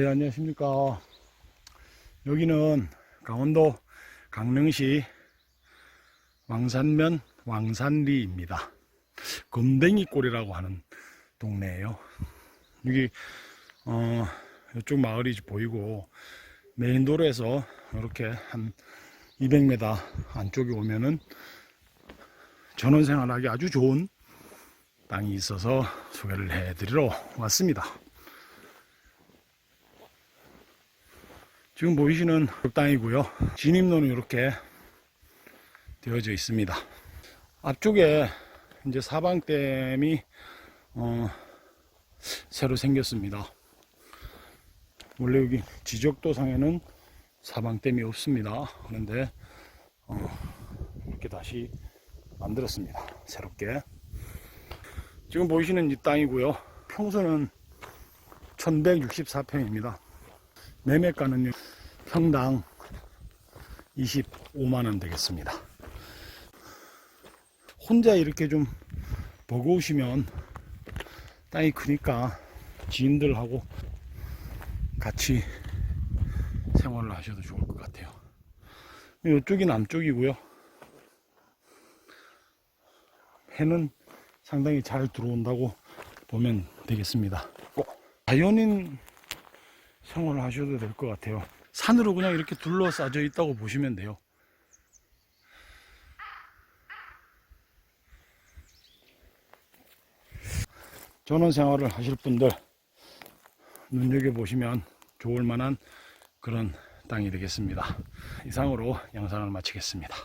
네, 안녕하십니까. 여기는 강원도 강릉시 왕산면 왕산리입니다. 금댕이골이라고 하는 동네예요. 여기 어 이쪽 마을이 보이고 메인 도로에서 이렇게 한 200m 안쪽에 오면은 전원 생활하기 아주 좋은 땅이 있어서 소개를 해드리러 왔습니다. 지금 보이시는 땅이고요. 진입로는 이렇게 되어져 있습니다. 앞쪽에 이제 사방댐이 어, 새로 생겼습니다. 원래 여기 지적도상에는 사방댐이 없습니다. 그런데 어, 이렇게 다시 만들었습니다. 새롭게. 지금 보이시는 이 땅이고요. 평수는 1164평입니다. 매매가는요, 평당 25만원 되겠습니다. 혼자 이렇게 좀 버거우시면 땅이 크니까 지인들하고 같이 생활을 하셔도 좋을 것 같아요. 이쪽이 남쪽이고요. 해는 상당히 잘 들어온다고 보면 되겠습니다. 꼭 자연인 생활을 하셔도 될 것 같아요. 산으로 그냥 이렇게 둘러싸져 있다고 보시면 돼요. 전원 생활을 하실 분들 눈여겨 보시면 좋을 만한 그런 땅이 되겠습니다. 이상으로 영상을 마치겠습니다.